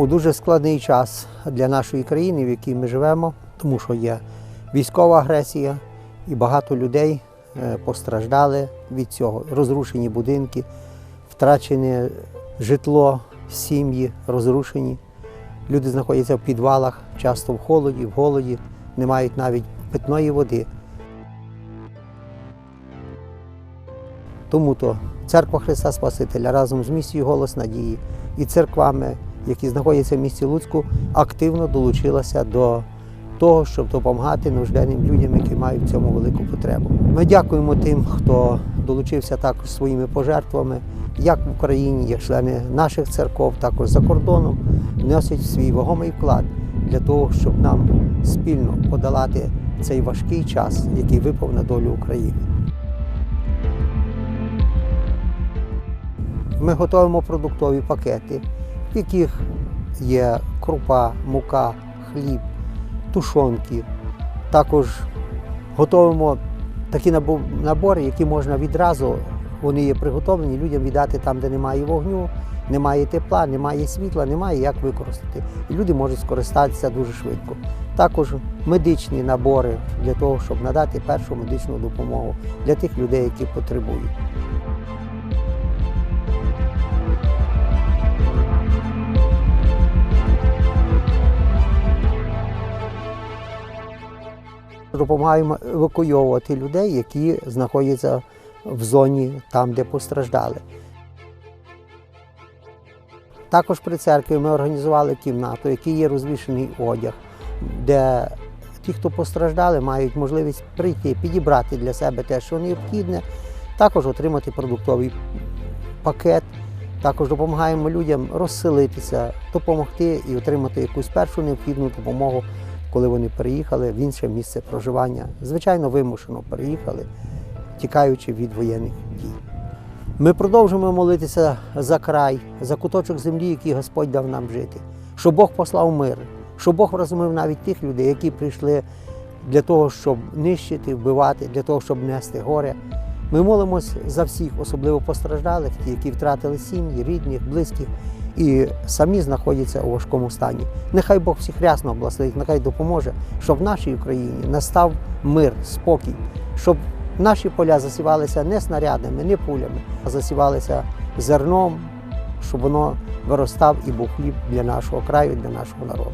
у дуже складний час для нашої країни, в якій ми живемо, тому що є військова агресія, і багато людей е, постраждали від цього. Розрушені будинки, втрачене житло, сім'ї розрушені. Люди знаходяться в підвалах, часто в холоді, в голоді, не мають навіть питної води. Тому то церква Христа Спасителя разом з місією Голос Надії і церквами, які знаходяться в місті Луцьку, активно долучилася до того, щоб допомагати нужденним людям, які мають в цьому велику потребу. Ми дякуємо тим, хто долучився також своїми пожертвами, як в Україні, як члени наших церков, також за кордоном, вносять свій вагомий вклад для того, щоб нам спільно подолати цей важкий час, який випав на долю України. Ми готуємо продуктові пакети, в яких є крупа, мука, хліб, тушонки. Також готуємо такі набори, які можна відразу, вони є приготовлені людям віддати там, де немає вогню, немає тепла, немає світла, немає як використати. І люди можуть скористатися дуже швидко. Також медичні набори для того, щоб надати першу медичну допомогу для тих людей, які потребують. Допомагаємо евакуйовувати людей, які знаходяться в зоні там, де постраждали. Також при церкві ми організували кімнату, в якій є розвішений одяг, де ті, хто постраждали, мають можливість прийти, підібрати для себе те, що необхідне, також отримати продуктовий пакет. Також допомагаємо людям розселитися, допомогти і отримати якусь першу необхідну допомогу коли вони переїхали в інше місце проживання. Звичайно, вимушено переїхали, тікаючи від воєнних дій. Ми продовжуємо молитися за край, за куточок землі, який Господь дав нам жити, щоб Бог послав мир, щоб Бог вразумив навіть тих людей, які прийшли для того, щоб нищити, вбивати, для того, щоб нести горе. Ми молимось за всіх, особливо постраждалих, ті, які втратили сім'ї, рідних, близьких і самі знаходяться у важкому стані. Нехай Бог всіх рясно благословить, нехай допоможе, щоб в нашій Україні настав мир, спокій, щоб наші поля засівалися не снарядами, не пулями, а засівалися зерном, щоб воно виростав і був хліб для нашого краю, для нашого народу.